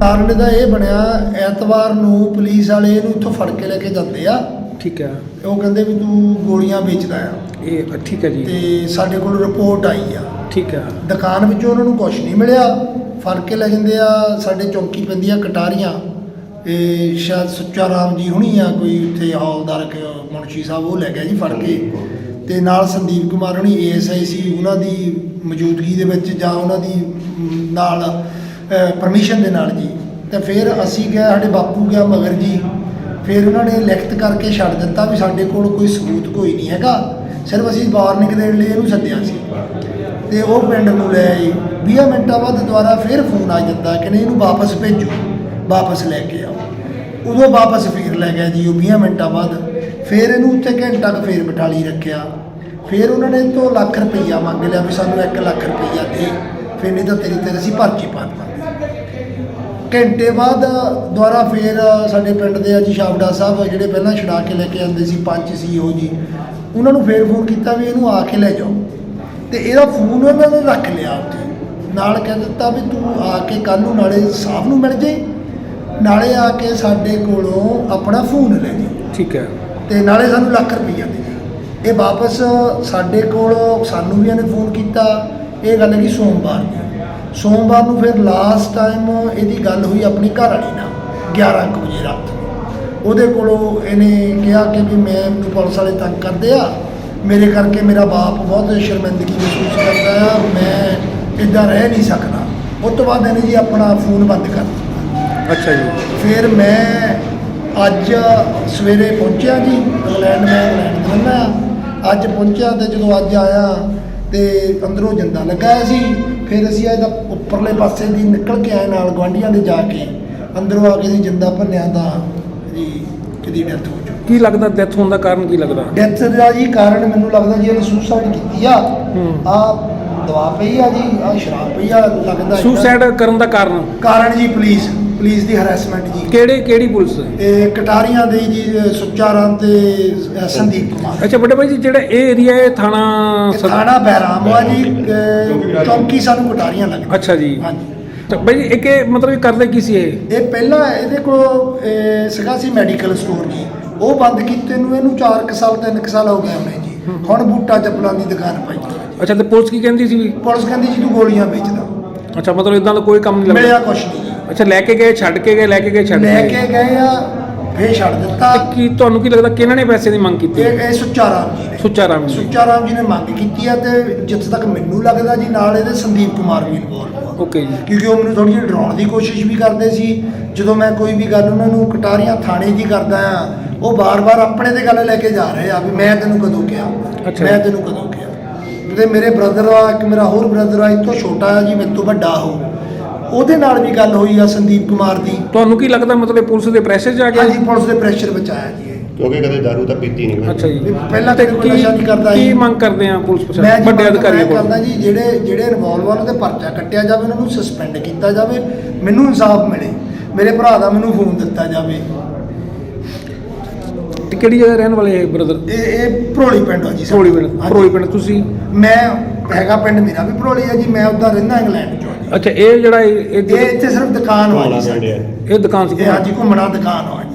ਕਾਂਡ ਦਾ ਇਹ ਬਣਿਆ ਐਤਵਾਰ ਨੂੰ ਪੁਲਿਸ ਵਾਲੇ ਇਹਨੂੰ ਇੱਥੋਂ ਫੜ ਕੇ ਲੈ ਕੇ ਜਾਂਦੇ ਆ। ਠੀਕ ਹੈ ਉਹ ਕਹਿੰਦੇ ਵੀ ਤੂੰ ਗੋਲੀਆਂ ਵੇਚਦਾ ਆ। ਇਹ ਠੀਕ ਹੈ ਜੀ। ਤੇ ਸਾਡੇ ਕੋਲ ਰਿਪੋਰਟ ਆਈ ਆ। ਠੀਕ ਹੈ ਦੁਕਾਨ ਵਿੱਚੋਂ ਉਹਨਾਂ ਨੂੰ ਕੁਝ ਨਹੀਂ ਮਿਲਿਆ। ਫੜ ਕੇ ਲੈ ਜਾਂਦੇ ਆ ਸਾਡੇ ਚੌਂਕੀ ਪੈਂਦੀ ਆ ਕਟਾਰੀਆਂ। ਇਹ ਸ਼ਾਇਦ ਸੁੱਚਾ ਰਾਮ ਜੀ ਹੁਣੀ ਆ ਕੋਈ ਉੱਥੇ ਹੌਲਦਾਰ ਕ- ਮੁਨਸ਼ੀ ਸਾਹਿਬ ਉਹ ਲੈ ਗਿਆ ਜੀ ਫੜ ਕੇ। ਤੇ ਨਾਲ ਸੰਦੀਪ ਕੁਮਾਰ ਹੁਣੀ ਏਐਸਆਈ ਸੀ ਉਹਨਾਂ ਦੀ ਮੌਜੂਦਗੀ ਦੇ ਵਿੱਚ ਜਾਂ ਉਹਨਾਂ ਦੀ ਮ, ਨਾਲ ਪਰਮਿਸ਼ਨ ਦੇ ਨਾਲ ਜੀ। ਤੇ ਫਿਰ ਅਸੀਂ ਗਏ ਸਾਡੇ ਬਾਪੂ ਗਿਆ ਮਗਰ ਜੀ, ਫਿਰ ਉਹਨਾਂ ਨੇ ਲਿਖਤ ਕਰਕੇ ਛੱਡ ਦਿੱਤਾ ਵੀ ਸਾਡੇ ਕੋਲ ਕੋਈ ਸਬੂਤ ਕੋਈ ਨਹੀਂ ਹੈਗਾ, ਸਿਰਫ ਅਸੀਂ ਵਾਰਨਿੰਗ ਦੇਣ ਲਈ ਇਹਨੂੰ ਸੱਦਿਆ ਸੀ। ਤੇ ਉਹ ਪਿੰਡ ਨੂੰ ਲੈ ਆਏ 20 ਮਿੰਟਾਂ ਬਾਅਦ ਦੁਬਾਰਾ ਫਿਰ ਫੋਨ ਆ ਜਾਂਦਾ ਕਿ ਨਹੀਂ ਇਹਨੂੰ ਵਾਪਸ ਭੇਜੋ, ਵਾਪਸ ਲੈ ਕੇ ਆਓ। ਉਦੋਂ ਵਾਪਸ ਫਿਰ ਲੈ ਗਿਆ ਜੀ, ਉਹ 20 ਮਿੰਟਾਂ ਬਾਅਦ, ਫਿਰ ਇਹਨੂੰ ਉੱਥੇ ਘੰਟਾ ਕੁ ਫੇਰ ਬਿਠਾਲੀ ਰੱਖਿਆ। ਫਿਰ ਉਹਨਾਂ ਨੇ ਤੋਂ ਲੱਖ ਰੁਪਈਆ ਮੰਗ ਲਿਆ ਵੀ ਸਾਨੂੰ 1 ਲੱਖ ਰੁਪਈਆ ਦੇ, ਫਿਰ ਨਹੀਂ ਤਾਂ ਤੇਰੀ ਤੇਰੇ ਅਸੀਂ ਪਰਚੀ ਪਾ ਦੇਵਾਂਗੇ ਘੰਟੇ ਬਾਅਦ ਦੁਬਾਰਾ ਫੇਰ ਸਾਡੇ ਪਿੰਡ ਦੇ ਆ ਜੀ ਸ਼ਾਬੜਾ ਸਾਹਿਬ ਜਿਹੜੇ ਪਹਿਲਾਂ ਛੁਡਾ ਕੇ ਲੈ ਕੇ ਆਉਂਦੇ ਸੀ ਪੰਜ ਸੀ ਉਹ ਜੀ ਉਹਨਾਂ ਨੂੰ ਫੇਰ ਫੋਨ ਕੀਤਾ ਵੀ ਇਹਨੂੰ ਆ ਕੇ ਲੈ ਜਾਓ। ਤੇ ਇਹਦਾ ਫੋਨ ਉਹਨਾਂ ਨੇ ਰੱਖ ਲਿਆ ਉੱਥੇ। ਨਾਲ ਕਹਿ ਦਿੱਤਾ ਵੀ ਤੂੰ ਆ ਕੇ ਕੱਲ ਨੂੰ ਨਾਲੇ ਸਾਹਿਬ ਨੂੰ ਮਿਲ ਜਾਈ ਨਾਲੇ ਆ ਕੇ ਸਾਡੇ ਕੋਲੋਂ ਆਪਣਾ ਫੋਨ ਲੈ ਜੀ ਠੀਕ ਹੈ। ਤੇ ਨਾਲੇ ਸਾਨੂੰ ਲੱਖ ਰੁਪਈਆ ਦੇ ਦੇ ਇਹ ਵਾਪਸ ਸਾਡੇ ਕੋਲ ਸਾਨੂੰ ਵੀ ਇਹਨੇ ਫੋਨ ਕੀਤਾ। ਇਹ ਗੱਲ ਹੈਗੀ ਸੋਮਵਾਰ ਦੀ ਸੋਮਵਾਰ ਨੂੰ ਫਿਰ ਲਾਸਟ ਟਾਈਮ ਇਹਦੀ ਗੱਲ ਹੋਈ ਆਪਣੀ ਘਰ ਵਾਲੀ ਨਾਲ 11 ਕੁ ਵਜੇ ਰਾਤ। ਉਹਦੇ ਕੋਲੋਂ ਇਹਨੇ ਕਿਹਾ ਕਿ ਵੀ ਮੈਂ ਮੈਨੂੰ ਪੁਲਿਸ ਵਾਲੇ ਤੰਗ ਕਰਦੇ ਆ ਮੇਰੇ ਕਰਕੇ ਮੇਰਾ ਬਾਪ ਬਹੁਤ ਸ਼ਰਮਿੰਦਗੀ ਮਹਿਸੂਸ ਕਰਦਾ ਆ ਮੈਂ ਇਦਾਂ ਰਹਿ ਨਹੀਂ ਸਕਦਾ। ਉਸ ਤੋਂ ਬਾਅਦ ਇਹਨੇ ਜੀ ਆਪਣਾ ਫੋਨ ਬੰਦ ਕਰ ਦਿੱਤਾ। ਅੱਛਾ ਜੀ। ਫਿਰ ਮੈਂ ਅੱਜ ਸਵੇਰੇ ਪਹੁੰਚਿਆ ਜੀ ਇੰਗਲੈਂਡ ਮੈਂ ਇੰਗਲੈਂਡ ਰਹਿੰਦਾ ਅੱਜ ਪਹੁੰਚਿਆ ਤੇ ਜਦੋਂ ਅੱਜ ਆਇਆ ਤੇ ਅੰਦਰੋਂ ਜਿੰਦਾ ਲੱਗਾ ਸੀ। ਫਿਰ ਅਸੀਂ ਇਹਦਾ ਉੱਪਰਲੇ ਪਾਸੇ ਦੀ ਨਿਕਲ ਕੇ ਆਏ ਨਾਲ ਗਵਾਂਢੀਆਂ ਦੇ ਜਾ ਕੇ ਅੰਦਰੋਂ ਆ ਕੇ ਜਿੰਦਾ ਭੰਨਿਆ ਤਾਂ ਜੀ ਕਿਦੀ ਡੈਥ ਹੋ ਚੁੱਕੀ। ਕੀ ਲੱਗਦਾ ਡੈਥ ਹੋਣ ਦਾ ਕਾਰਨ ਕੀ ਲੱਗਦਾ? ਡੈਥ ਦਾ ਜੀ ਕਾਰਨ ਮੈਨੂੰ ਲੱਗਦਾ ਜੀ ਇਹਨੇ ਸੁਸਾਈਡ ਕੀਤੀ ਆ। ਆ ਦਵਾ ਪਈ ਆ ਜੀ ਆ ਸ਼ਰਾਬ ਪਈ ਆ ਲੱਗਦਾ। ਸੁਸਾਈਡ ਕਰਨ ਦਾ ਕਾਰਨ? ਕਾਰਨ ਜੀ ਪੁਲਿਸ ਪੁਲਿਸ ਦੀ ਹਰੈਸਮੈਂਟ ਜੀ। ਕਿਹੜੇ ਕਿਹੜੀ ਪੁਲਿਸ? ਇਹ ਕਟਾਰੀਆਂ ਦੇ ਜੀ ਸੁੱਚਾ ਰਾਮ ਤੇ ਅ, ਸੰਦੀਪ ਕੁਮਾਰ। ਅੱਛਾ ਵੱਡੇ ਭਾਈ ਜੀ ਜਿਹੜਾ ਇਹ ਏਰੀਆ ਹੈ ਥਾਣਾ ਇਹ ਸਦ- ਥਾਣਾ ਬਹਿਰਾਮ ਜੀ ਅ, ਚੌਂਕੀ ਸਾਨੂੰ ਕਟਾਰੀਆਂ ਲੱਗਦੀ ਅੱਛਾ ਜੀ। ਹਾਂਜੀ। ਤਾਂ ਭਾਈ ਜੀ ਇੱਕ ਇਹ ਮਤਲਬ ਇਹ ਕਰਦੇ ਕੀ ਸੀ ਇਹ? ਇਹ ਪਹਿਲਾਂ ਇਹਦੇ ਕੋਲ ਸੀਗਾ ਸੀ ਮੈਡੀਕਲ ਸਟੋਰ ਜੀ। ਉਹ ਬੰਦ ਕੀਤੇ ਨੂੰ ਇਹਨੂੰ 4 ਕੁ ਸਾਲ 3 ਕੁ ਸਾਲ ਹੋ ਗਏ ਹੋਣੇ ਜੀ। ਹੁਣ ਬੂਟਾ ਚੱਪਲਾਂ ਦੀ ਦੁਕਾਨ ਪਾਈ ਹੈ। ਅੱਛਾ ਤੇ ਪੁਲਿਸ ਕੀ ਕਹਿੰਦੀ ਸੀ ਪੁਲਿਸ ਕਹਿੰਦੀ ਜੀ ਤੂੰ ਗੋਲੀਆਂ ਵੇਚਦਾ ਅੱਛਾ ਮਤਲਬ ਇਦਾਂ ਦਾ ਕੋਈ ਕੰਮ ਨਹੀਂ ਲੱਗਦਾ। ਮਿਲਿਆ ਕੁਛ ਨਹੀਂ। ਅੱਛਾ ਲੈ ਕੇ ਗਏ ਛੱਡ ਕੇ ਗਏ ਲੈ ਕੇ ਗਏ ਛੱਡ ਲੈ ਕੇ ਕੇ ਗਏ ਆ ਫੇਰ ਛੱਡ ਦਿੱਤਾ। ਕੀ ਤੁਹਾਨੂੰ ਕੀ ਲੱਗਦਾ ਕਿਹਨਾਂ ਨੇ ਪੈਸੇ ਦੀ ਮੰਗ ਕੀਤੀ? ਇਹ ਇਹ ਸੁੱਚਾ ਰਾਮ ਜੀ ਨੇ। ਸੁੱਚਾ ਰਾਮ ਜੀ। ਸੁੱਚਾ ਰਾਮ ਜੀ ਨੇ ਮੰਗ ਕੀਤੀ ਆ ਤੇ ਜਿੱਥੇ ਤੱਕ ਮੈਨੂੰ ਲੱਗਦਾ ਜੀ ਨਾਲ ਇਹਦੇ ਸੰਦੀਪ ਕੁਮਾਰ ਵੀ ਇਨਵੋਲਵ ਆ। ਓਕੇ ਜੀ। ਕਿਉਂਕਿ ਉਹ ਮੈਨੂੰ ਥੋੜੀ ਜਿਹੀ ਡਰਾਉਣ ਦੀ ਕੋਸ਼ਿਸ਼ ਵੀ ਕਰਦੇ ਸੀ। ਜਦੋਂ ਮੈਂ ਕੋਈ ਵੀ ਗੱਲ ਉਹਨਾਂ ਨੂੰ ਕਟਾਰੀਆਂ ਥਾਣੇ ਦੀ ਕਰਦਾ ਆ ਉਹ ਬਾਰ-ਬਾਰ ਆਪਣੇ ਤੇ ਗੱਲ ਲੈ ਕੇ ਜਾ ਰਹੇ ਆ ਵੀ ਮੈਂ ਤੈਨੂੰ ਕਦੋਂ ਕਿਹਾ? ਅੱਛਾ। ਮੈਂ ਤੈਨੂੰ ਕਦੋਂ ਕਿਹਾ? ਤੇ ਮੇਰੇ ਬ੍ਰਦਰ ਆ ਇੱਕ ਮੇਰਾ ਹੋਰ ਬ੍ਰਦਰ ਆ ਇਹ ਤੋਂ ਛੋਟਾ ਆ ਜੀ ਮੇਰੇ ਤੋਂ ਵੱਡਾ ਉਹ। ਉਹਦੇ ਨਾਲ ਵੀ ਗੱਲ ਹੋਈ ਆ ਸੰਦੀਪ ਕੁਮਾਰ ਦੀ। ਤੁਹਾਨੂੰ ਕੀ ਲੱਗਦਾ ਮਤਲਬ ਪੁਲਿਸ ਦੇ ਪ੍ਰੈਸ਼ਰ 'ਚ ਆ ਗਿਆ? ਹਾਂਜੀ ਪੁਲਿਸ ਦੇ ਪ੍ਰੈਸ਼ਰ ਵਿੱਚ ਆਇਆ ਜੀ ਇਹ। ਕਿਉਂਕਿ ਕਦੇ ਦਾਰੂ ਤਾਂ ਪੀਤੀ ਨਹੀਂ ਮੈਂ ਅੱਛਾ ਜੀ। ਪਹਿਲਾਂ ਤੇ ਕੋਈ ਕੀ ਨਸ਼ਾ ਨਹੀਂ ਕਰਦਾ ਕੀ ਜੀ। ਮੰਗ ਕਰਦੇ ਆ ਪੁਲਿਸ ਮੈਂ ਪ੍ਰਸ਼ਾਸਨ ਜੀ ਵੱਡੇ ਮੰਗ ਅਧਿਕਾਰੀਆਂ ਮੈਂ ਕਰਦਾ ਕੋਲ ਜੀ ਜਿਹੜੇ ਜਿਹੜੇ ਇਨਵੋਲਵ ਹਨ ਉਹਦੇ ਪਰਚਾ ਕੱਟਿਆ ਜਾਵੇ ਉਹਨਾਂ ਨੂੰ ਸਸਪੈਂਡ ਕੀਤਾ ਜਾਵੇ ਮੈਨੂੰ ਇਨਸਾਫ ਮਿਲੇ। ਮੇਰੇ ਭਰਾ ਦਾ ਮੈਨੂੰ ਫੋਨ ਦਿੱਤਾ ਜਾਵੇ। ਤੇ ਕਿਹੜੀ ਜਗ੍ਹਾ ਰਹਿਣ ਵਾਲੇ ਬ੍ਰਦਰ ਇਹ ਇਹ ਭਰੋਲੀ ਪਿੰਡ ਆ ਜੀ ਸਾਡਾ। ਭਰੋਲੀ ਪਿੰਡ। ਹਾਂਜੀ। ਭਰੋਲੀ ਪਿੰਡ ਤੁਸੀਂ? ਮੈਂ ਹੈਗਾ ਪਿੰਡ ਮੇਰਾ ਵੀ ਭਰੋਲੀ ਆ ਜੀ ਮੈਂ ਉੱਦਾਂ ਰਹਿੰਦਾ ਇੰਗਲੈਂਡ ਚ। ਆ ਅੱਛਾ ਇਹ ਜਿਹੜਾ ਇਹ ਇੱਥੇ ਸਿਰਫ ਦੁਕਾਨ ਵਾ ਜੀ ਮਾਲਾ ਸਾਡੀ। ਇਹ ਦੁਕਾਨ ਸੀ ਇਹ ਹਾਂਜੀ ਘੁੰਮਣਾ ਦੁਕਾਨ ਆ ਜੀ